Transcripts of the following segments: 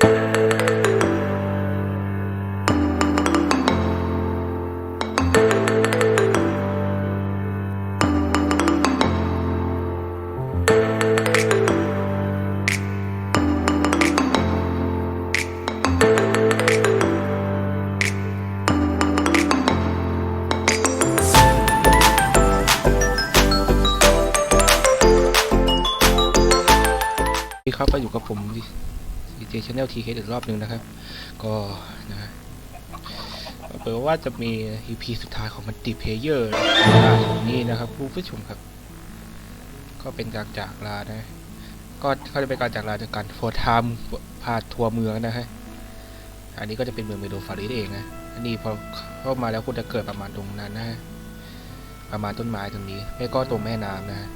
สวัสดีครับก็อยู่กับผมดี เจชาแนลทีเคอีกรอบหนึ่งนะครับ ก็นะเปิดว่าจะมี EP สุดท้ายของมันติเพเยอร์นี่นะครับผู้ชมครับ ก็เป็นการจากลานะก็เขาจะเป็นการจากลาจากการโฟร์ไทม์พาทัวร์เมืองนะฮะอันนี้ก็จะเป็นเมืองเมโดฟาริสเองนะอันนี้พอเข้ามาแล้วคุณจะเกิดประมาณตรงนั้นนะฮะประมาณต้นไม้ตรงนี้ ไม่ก็ตรงแม่น้ำนะ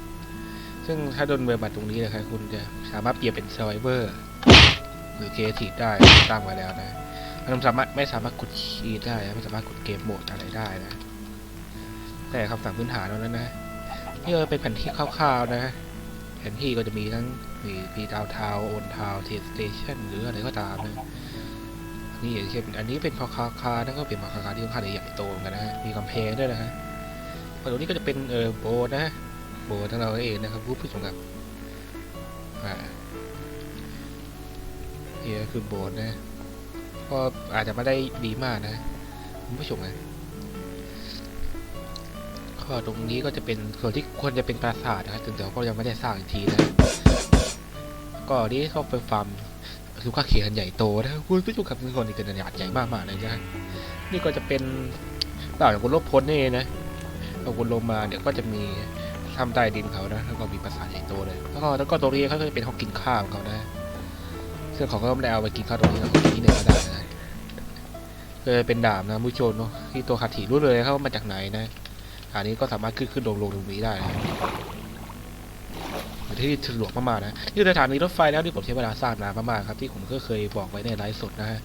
ซึ่งถ้าโดนเบอร์บัตรตรงนี้นะครับคุณจะสามารถเปลี่ยนเป็น survivor หรือ creative ได้ตั้งไว้แล้วนะมันสามารถไม่สามารถกดคีย์ได้ไม่สามารถกดเกมโหมดอะไรได้นะ แต่คำสั่งพื้นฐานเท่านั้นนะนี่ก็เป็นแผนที่คร่าวๆนะ แผนที่ก็จะมีทั้งมีมีดาวทาวโอนทาวเทสเตชันหรืออะไรก็ตามนะนี่อย่างเช่นอันนี้เป็นพอคาคานั่นก็เป็นพอคาคาที่ค่อนข้างใหญ่โตเหมือนกันนะ มีกำแพงด้วยนะฮะตรงนี้ก็จะเป็นเออโบนะโบสถ์ของเราเองนะครับผู้ชมครับอ่า นี่ก็คือโบสถ์นะ ก็อาจจะไม่ได้ดีมากนะคุณผู้ชมนะก็ตรงนี้ก็จะเป็นส่วนที่ควรจะเป็นปราสาทนะถึงแต่ว่าก็ยังไม่ได้สร้างอีกทีนะ ก็นี่เข้าไปฟาร์มสุขาเขียนใหญ่โตนะคุณผู้ชมครับเป็นคนที่เป็นขนาดใหญ่มากๆเลยนะนี่ก็จะเป็นเปล่าอย่างคนลบพ้นนี่เองนะพอคุณลงมาเดี๋ยวก็จะมีทำใต้ดินเขานะแล้วก็มีปราสาทใหญ่โตเลยแล้วก็แล้วก็ตรงนี้เขาก็จะเป็นห้องกินข้าวของเขานะ ซึ่งเขาก็ไม่ได้เอาไปกินข้าวตรงนี้นะเขากินที่ไหนก็ได้นะก็เป็นดาบนะมุโจนเนาะที่ตัวคาถิรู้เลยเขามาจากไหนนะอันนี้ก็สามารถขึ้นขึ้นลงลงตรงนี้ได้นะที่สะดวกมากๆนะนี่สถานีรถไฟแล้วที่ผมใช้เวลาสร้างนานมากๆครับที่ผมก็เคยบอกไว้ในไลฟ์สดนะฮะ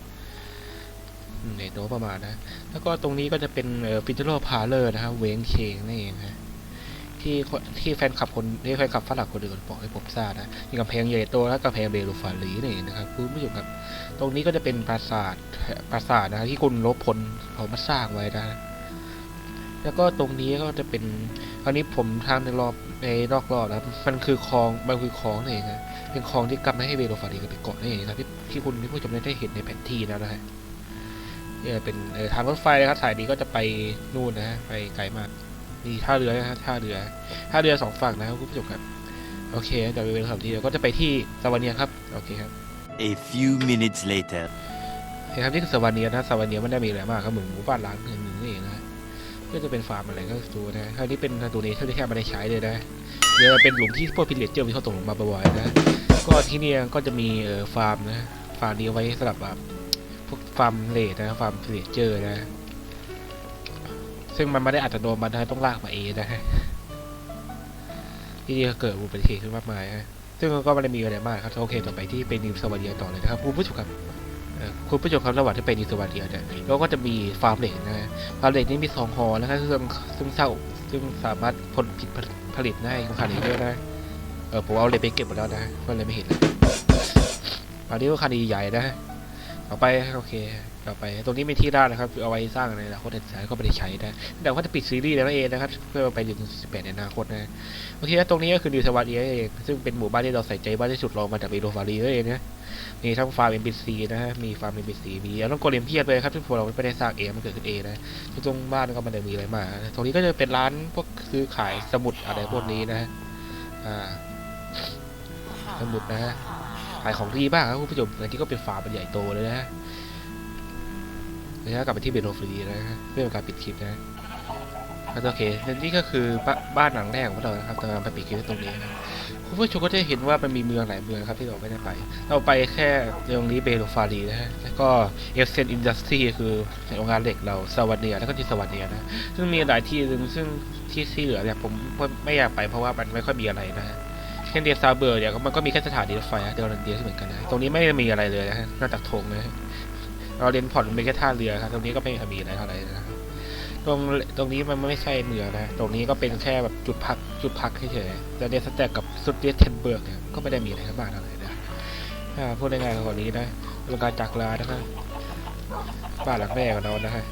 เนโน้ตประมาณนะ แล้วก็ตรงนี้ก็จะเป็นฟินเทอร์พาเลอร์นะครับเวงเคงนั่นเองฮะ ที่ที่แฟนคลับคนที่แฟนคลับฝรั่งคนอื่นบอกให้ผมทราบนะมีกำแพงใหญ่โตและกำแพงเบลูฟารีนี่นะครับคุณผู้ชมครับ ตรงนี้ก็จะเป็นปราสาทปราสาทนะที่คุณลบพลเขามาสร้างไว้นะแล้วก็ตรงนี้ก็จะเป็นคราวนี้ผมทางในรอบในนอกรอบแล้วมันคือคลองมันคือคลองนี่นะเป็นคลองที่กำไม่ให้เบโลฟารีกับไปเกาะนี่นะที่ที่คุณที่ผู้ชมได้เห็นในแผนที่แล้วนะฮะเนี่ยเป็นทางรถไฟนะครับสายนี้ก็จะไปนู่นนะฮะไปไกลมาก มีท่าเรือนะฮะท่าเรือท่าเรือสองฝั่งนะครับคุณผู้ชมครับ โอเคเดี๋ยวไปเป็นคำทีเดียวก็จะไปที่สวาเนียครับ โอเคครับ A few minutes later. โอเคครับนี่คือสวาเนียนะสวาเนียมันได้มีอะไรมากครับเหมือนหมู่บ้านล้างหนึ่งนี่เองนะก็จะเป็นฟาร์มอะไรก็ดูนะคราวนี้เป็นตัวนี้ที่แค่ไม่ได้ใช้เลยนะเดี๋ยวเป็นหลุมที่พวกพิเลเจอร์มีเขาตกลงมาบ่อยๆนะ ก็ที่เนี่ยก็จะมีเอ่อฟาร์มนะ ฟาร์มนี้เอาไว้สำหรับแบบพวกฟาร์มเลดนะ ฟาร์มพิเลเจอร์นะ ซึ่งมันไม่ได้อัตโนมัตินะต้องลากมาเองนะฮะที่นี่ก็เกิดอุบัติเหตุขึ้นมากมายฮะซึ่งก็ไม่ได้มีอะไรมากครับโอเคต่อไปที่เป็นนิวสวาเดียต่อเลยนะครับคุณผู้ชมครับคุณผู้ชมครับระหว่างที่ไปนิวสวาเดียเนี่ยเราก็จะมีฟาร์มเหล็กนะฮะฟาร์มเหล็กนี่มีสองหอนะครับซึ่งซึ่งเศร้าซึ่งสามารถผลผลิตผลิตได้ขนาดนี้ด้วยนะเออผมเอาเหล็กไปเก็บหมดแล้วนะก็เลยไม่เห็นนะอันนี้ก็คดีใหญ่นะ ต่อไปโอเค ต่อไปตรงนี้มีที่ด้านนะครับเอาไว้สร้างในอนาคตแต่ก็ไม่ได้ใช้นะแต่ว่าจะปิดซีรีส์แล้วเองนะครับเพื่อไปถึง18ในอนาคตนะโอเคแล้วตรงนี้ก็คือนิวสวัสดีเองซึ่งเป็นหมู่บ้านที่เราใส่ใจมากที่สุดรองมาจากเบโรฟารีเองนะมีทั้งฟาร์มเอ็มบีซีนะฮะมีฟาร์มเอ็มบีซีมีแล้วก็โกเลมเพียบเลยครับที่พวกเราไม่ได้สร้างเองมันเกิดขึ้นเองนะตรงบ้านก็ม่ได้มีอะไรมาตรงนี้ก็จะเป็นร้านพวกซื้อขายสมุดอะไรพวกนี้นะฮะอ่าสมุดนะฮะ ขายของดีบ้างครับคุณผู้ชมอันนี้ก็เป็นฟาร์มมันใหญ่โตเลยนะฮะแล้วกลับไปที่เบโรฟรีนะฮะเพื่อเป็นการปิดคลิปนะครับโอเคนี่ก็คือบ้านหลังแรกของเรานะครับตอนเราไปปิดคลิปตรงนี้นะคุณผู้ชมก็จะเห็นว่ามันมีเมืองหลายเมืองครับที่เราไม่ได้ไป เราไปแค่ตรงนี้เบโลฟารีนะฮะแล้วก็เอฟเซนอินดัสทรีคือโรงงานเหล็กเราสวัสเนียแล้วก็ที่สวัสเนียนะซึ่งมีหลายที่ซึ่งซึ่งที่ที่เหลือเนี่ยผมไม่อยากไปเพราะว่ามันไม่ค่อยมีอะไรนะฮะ เช่นเดียซาเบอร์เนี่ยมันก็มีแค่สถานีรถไฟนะเดลันเดียที่เหมือนกันนะตรงนี้ไม่มีอะไรเลยนะฮะนอกจากธงนะฮะเราเรียนพอร์ตมันเป็นแค่ท่าเรือครับตรงนี้ก็ไม่มีอะไรเท่าไหร่นะตรงตรงนี้มันไม่ใช่เมืองนะ ตรงนี้ก็เป็นแค่แบบจุดพักจุดพักเฉยๆแล้วเดสแต็กกับสุดเดสเทนเบิร์กเนี่ยก็ไม่ได้มีอะไรมากเท่าไหร่นะพูดง่ายๆกว่านี้นะเป็นการจากลานะครับบ้านหลังแรกของเรานะครับ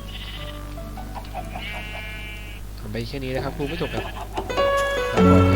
ทำไปแค่นี้นะครับคุณผู้ชมครับลาก่อนครับ